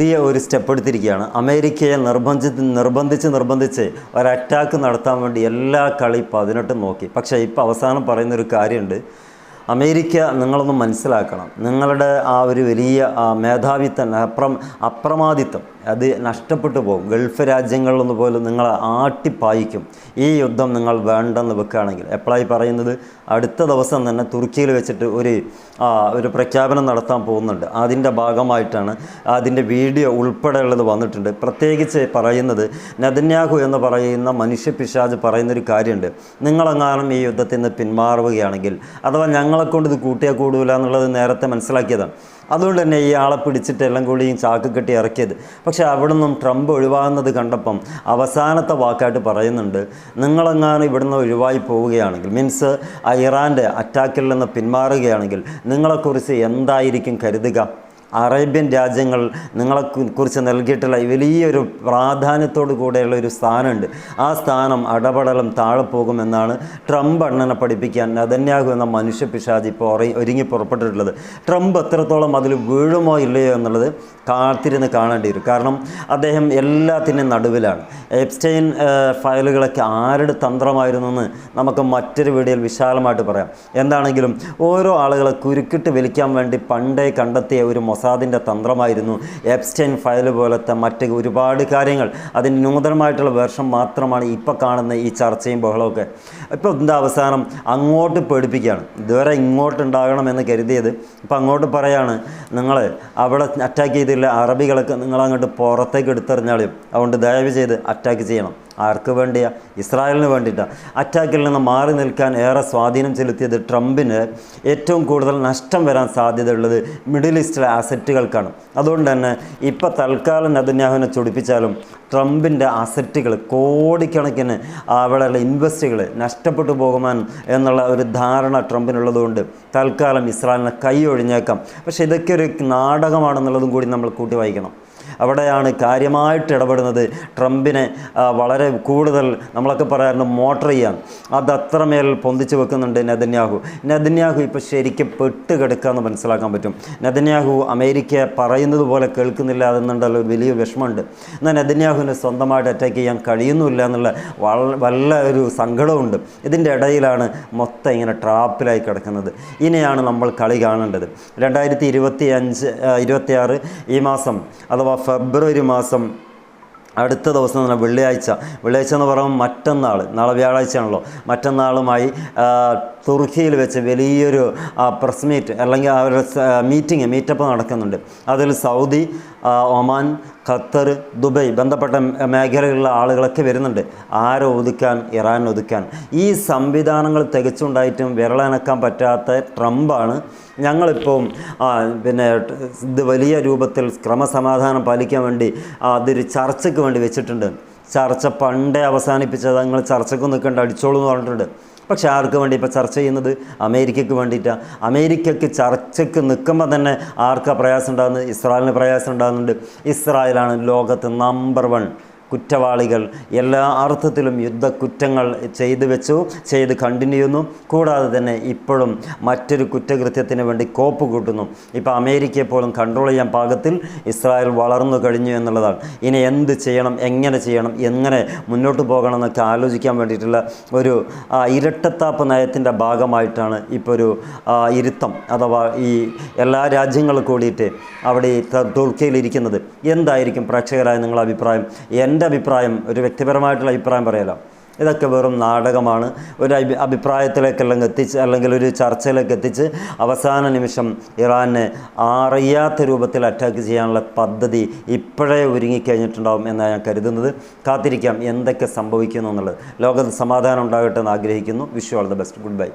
പുതിയ ഒരു സ്റ്റെപ്പ് എടുത്തിരിക്കുകയാണ്. അമേരിക്കയെ നിർബന്ധിച്ച് നിർബന്ധിച്ച് നിർബന്ധിച്ച് ഒരു അറ്റാക്ക് നടത്താൻ വേണ്ടി എല്ലാ കളി പതിനെട്ടും നോക്കി. പക്ഷേ ഇപ്പോൾ അവസാനം പറയുന്നൊരു കാര്യമുണ്ട്. അമേരിക്ക നിങ്ങളൊന്ന് മനസ്സിലാക്കണം. നിങ്ങളുടെ ആ ഒരു വലിയ മേധാവിത്വം അപ്രം അപ്രമാദിത്വം അത് നഷ്ടപ്പെട്ടു പോകും. ഗൾഫ് രാജ്യങ്ങളിലൊന്ന് പോലും നിങ്ങളെ ആട്ടിപ്പായിക്കും. ഈ യുദ്ധം നിങ്ങൾ വേണ്ടെന്ന് വെക്കുകയാണെങ്കിൽ. എപ്പോഴായി പറയുന്നത്? അടുത്ത ദിവസം തന്നെ തുർക്കിയിൽ വെച്ചിട്ട് ഒരു ഒരു പ്രഖ്യാപനം നടത്താൻ പോകുന്നുണ്ട്. അതിന്റെ ഭാഗമായിട്ടാണ് അതിന്റെ വീഡിയോ ഉൾപ്പെടെയുള്ളത് വന്നിട്ടുണ്ട്. പ്രത്യേകിച്ച് പറയുന്നത് നദന്യാഹു എന്ന് പറയുന്ന മനുഷ്യ പിശാജ് പറയുന്നൊരു കാര്യമുണ്ട്. നിങ്ങളെങ്ങാനും ഈ യുദ്ധത്തിൽ നിന്ന് പിന്മാറുകയാണെങ്കിൽ അഥവാ ഞങ്ങളെക്കൊണ്ട് ഇത് കൂട്ടിയാൽ കൂടൂല എന്നുള്ളത് നേരത്തെ മനസ്സിലാക്കിയതാണ്. അതുകൊണ്ട് തന്നെ ആളെ പിടിച്ചിട്ട് എല്ലാം കൂടി ചാക്ക് കെട്ടി ഇറക്കിയത്. പക്ഷേ അവിടെ നിന്നും ട്രംപ് ഒഴിവാകുന്നത് കണ്ടപ്പം അവസാനത്തെ വാക്കായിട്ട് പറയുന്നുണ്ട് നിങ്ങളെങ്ങാനും ഇവിടുന്ന് ഒഴിവായി പോവുകയാണെങ്കിൽ മീൻസ് ആ ഇറാന്റെ അറ്റാക്കിൽ നിന്ന് പിന്മാറുകയാണെങ്കിൽ നിങ്ങളെക്കുറിച്ച് എന്തായിരിക്കും കരുതുക? അറേബ്യൻ രാജ്യങ്ങൾ നിങ്ങളെ കു- കുറിച്ച് നൽകിയിട്ടുള്ള വലിയൊരു പ്രാധാന്യത്തോടു കൂടെയുള്ള ഒരു സ്ഥാനമുണ്ട്. ആ സ്ഥാനം അടപടലം താഴെ പോകുമെന്നാണ് ട്രംപ് അണ്ണനെ പഠിപ്പിക്കാൻ നദന്യാഹു എന്ന മനുഷ്യ പിശാജ് ഇപ്പോൾ ഒരുങ്ങി പുറപ്പെട്ടിട്ടുള്ളത്. ട്രംപ് എത്രത്തോളം അതിൽ വീഴുമോ ഇല്ലയോ എന്നുള്ളത് കാത്തിരുന്ന് കാണേണ്ടി വരും. കാരണം അദ്ദേഹം എല്ലാത്തിന്റെയും നടുവിലാണ്. എപ്സ്റ്റൈൻ ഫയലുകളൊക്കെ ആരുടെ തന്ത്രമായിരുന്നു എന്ന് നമുക്ക് മറ്റൊരു വീഡിയോയിൽ വിശാലമായിട്ട് പറയാം. എന്താണെങ്കിലും ഓരോ ആളുകളെ കുരുക്കിട്ട് വിളിക്കാൻ വേണ്ടി പണ്ടേ കണ്ടെത്തിയ ഒരു മൊസാദിന്റെ തന്ത്രമായിരുന്നു. എബ്സ്റ്റൈൻ ഫയൽ പോലത്തെ മറ്റ് ഒരുപാട് കാര്യങ്ങൾ. അതിന് നൂതനമായിട്ടുള്ള വേർഷം മാത്രമാണ് ഇപ്പോൾ കാണുന്ന ഈ ചർച്ചയും ബഹളമൊക്കെ ഇപ്പോൾ എന്താ അവസാനം അങ്ങോട്ട് പേടിപ്പിക്കുകയാണ്. ഇതുവരെ ഇങ്ങോട്ട് ഉണ്ടാകണമെന്ന് കരുതിയത് ഇപ്പോൾ അങ്ങോട്ട് പറയാണ് നിങ്ങൾ അവിടെ അറ്റാക്ക് ചെയ്തില്ല അറബികളൊക്കെ നിങ്ങളങ്ങോട്ട് പുറത്തേക്ക് എടുത്തെറിഞ്ഞാലും അതുകൊണ്ട് ദയവ് ചെയ്ത് അറ്റാക്ക് ചെയ്യണം. ആർക്ക് വേണ്ടിയാ? ഇസ്രായേലിന് വേണ്ടിയിട്ടാണ് അറ്റാക്കിൽ നിന്ന് മാറി നിൽക്കാൻ ഏറെ സ്വാധീനം ചെലുത്തിയത് ട്രംപിന് ഏറ്റവും കൂടുതൽ നഷ്ടം വരാൻ സാധ്യതയുള്ളത് മിഡിൽ ഈസ്റ്റിലെ അസറ്റുകൾക്കാണ് അതുകൊണ്ട് തന്നെ ഇപ്പോൾ തൽക്കാലം നദന്യാഹുവിനെ ചൊടിപ്പിച്ചാലും ട്രംപിന്റെ അസറ്റുകൾ കോടിക്കണക്കിന് അവിടെയുള്ള ഇൻവെസ്റ്റുകൾ നഷ്ടപ്പെട്ടു പോകുമാൻ എന്നുള്ള ഒരു ധാരണ ട്രംപിനുള്ളതുകൊണ്ട് തൽക്കാലം ഇസ്രായേലിനെ കൈ ഒഴിഞ്ഞേക്കാം. പക്ഷേ ഇതൊക്കെ ഒരു നാടകമാണെന്നുള്ളതും കൂടി നമ്മൾ കൂട്ടി വായിക്കണം. അവിടെയാണ് കാര്യമായിട്ട് ഇടപെടുന്നത്. ട്രംപിനെ വളരെ കൂടുതൽ നമ്മളൊക്കെ പറയാറുണ്ട് മോട്ടർ ചെയ്യാൻ. അത് അത്രമേൽ പൊന്തിച്ച് വെക്കുന്നുണ്ട് നെതന്യാഹു. നെതന്യാഹു ഇപ്പോൾ ശരിക്കും പെട്ട് എന്ന് മനസ്സിലാക്കാൻ പറ്റും. നെതന്യാഹു അമേരിക്ക പറയുന്നത് പോലെ കേൾക്കുന്നില്ല എന്നുണ്ടല്ലോ വലിയ വിഷമമുണ്ട്. എന്നാൽ നെതന്യാഹുവിന് സ്വന്തമായിട്ട് അറ്റാക്ക് ചെയ്യാൻ കഴിയുന്നില്ല എന്നുള്ള വല്ല ഒരു സങ്കടമുണ്ട് ഇതിന്റെ ഇടയിലാണ് മൊത്തം ഇങ്ങനെ ട്രാപ്പിലായി കിടക്കുന്നത്. ഇനിയാണ് നമ്മൾ കളി കാണേണ്ടത്. രണ്ടായിരത്തി ഇരുപത്തി അഞ്ച് ഇരുപത്തിയാറ് ഈ മാസം അഥവാ ഫെബ്രുവരി മാസം അടുത്ത ദിവസം തന്നെ വെള്ളിയാഴ്ച. വെള്ളിയാഴ്ച എന്ന് പറയുമ്പോൾ മറ്റന്നാൾ നാളെ വ്യാഴാഴ്ചയാണല്ലോ. മറ്റന്നാളുമായി തുർക്കിയിൽ വെച്ച് വലിയൊരു പ്രസ് മീറ്റ് അല്ലെങ്കിൽ അവരുടെ മീറ്റിംഗ് മീറ്റപ്പ് നടക്കുന്നുണ്ട്. അതിൽ സൗദി ഒമാൻ ഖത്തർ ദുബൈ ബന്ധപ്പെട്ട മേഖലകളിലുള്ള ആളുകളൊക്കെ വരുന്നുണ്ട്. ആരെ ഒതുക്കാൻ? ഇറാൻ ഒതുക്കാൻ. ഈ സംവിധാനങ്ങൾ തികച്ചുണ്ടായിട്ടും വിരളനക്കാൻ പറ്റാത്ത ട്രംപാണ് ഞങ്ങളിപ്പോൾ പിന്നെ ഇത് വലിയ രൂപത്തിൽ ക്രമസമാധാനം പാലിക്കാൻ വേണ്ടി അതൊരു ചർച്ചയ്ക്ക് വേണ്ടി വെച്ചിട്ടുണ്ട്. ചർച്ച പണ്ടേ അവസാനിപ്പിച്ചത് നിങ്ങൾ ചർച്ചയ്ക്ക് നിൽക്കേണ്ട അടിച്ചോളൂ എന്ന് പറഞ്ഞിട്ടുണ്ട്. പക്ഷേ ആർക്ക് വേണ്ടി ഇപ്പോൾ ചർച്ച ചെയ്യുന്നത്? അമേരിക്കയ്ക്ക് വേണ്ടിയിട്ടാണ് അമേരിക്കയ്ക്ക് ചർച്ചയ്ക്ക് നിൽക്കുമ്പോൾ തന്നെ ആർക്കാ പ്രയാസം ഉണ്ടാകുന്നത്? ഇസ്രായേലിന് പ്രയാസം ഉണ്ടാകുന്നുണ്ട്. ഇസ്രായേലാണ് ലോകത്ത് നമ്പർ വൺ കുറ്റവാളികൾ എല്ലാ അർത്ഥത്തിലും യുദ്ധക്കുറ്റങ്ങൾ ചെയ്തു വെച്ചു ചെയ്ത് കണ്ടിന്യൂ ചെയ്യുന്നു കൂടാതെ തന്നെ ഇപ്പോഴും മറ്റൊരു കുറ്റകൃത്യത്തിന് വേണ്ടി കോപ്പ് കൂട്ടുന്നു. ഇപ്പോൾ അമേരിക്കയെ പോലും കൺട്രോൾ ചെയ്യാൻ പാകത്തിൽ ഇസ്രായേൽ വളർന്നു കഴിഞ്ഞു എന്നുള്ളതാണ്. ഇനി എന്ത് ചെയ്യണം എങ്ങനെ ചെയ്യണം എങ്ങനെ മുന്നോട്ട് പോകണം എന്നൊക്കെ ആലോചിക്കാൻ വേണ്ടിയിട്ടുള്ള ഒരു ഇരട്ടത്താപ്പ് നയത്തിന്റെ ഭാഗമായിട്ടാണ് ഇപ്പോൾ ഒരു ഇരുത്തം അഥവാ ഈ എല്ലാ രാജ്യങ്ങളും കൂടിയിട്ട് അവിടെ തുർക്കയിലിരിക്കുന്നത് എന്തായിരിക്കും പ്രേക്ഷകരായ നിങ്ങളുടെ അഭിപ്രായം? എന്റെ അഭിപ്രായം ഒരു വ്യക്തിപരമായിട്ടുള്ള അഭിപ്രായം പറയാലോ. ഇതൊക്കെ വെറും നാടകമാണ്. ഒരു അഭി അഭിപ്രായത്തിലേക്കെല്ലാം എത്തിച്ച് അല്ലെങ്കിൽ ഒരു ചർച്ചയിലേക്ക് എത്തിച്ച് അവസാന നിമിഷം ഇറാനെ അറിയാത്ത രൂപത്തിൽ അറ്റാക്ക് ചെയ്യാനുള്ള പദ്ധതി ഇപ്പോഴേ ഒരുങ്ങിക്കഴിഞ്ഞിട്ടുണ്ടാവും എന്നാണ് ഞാൻ കരുതുന്നത്. കാത്തിരിക്കാം എന്തൊക്കെ സംഭവിക്കുന്നു എന്നുള്ളത്. ലോകത്ത് സമാധാനം ഉണ്ടാകട്ടെ എന്ന് ആഗ്രഹിക്കുന്നു. Vishu all the best. Good bye.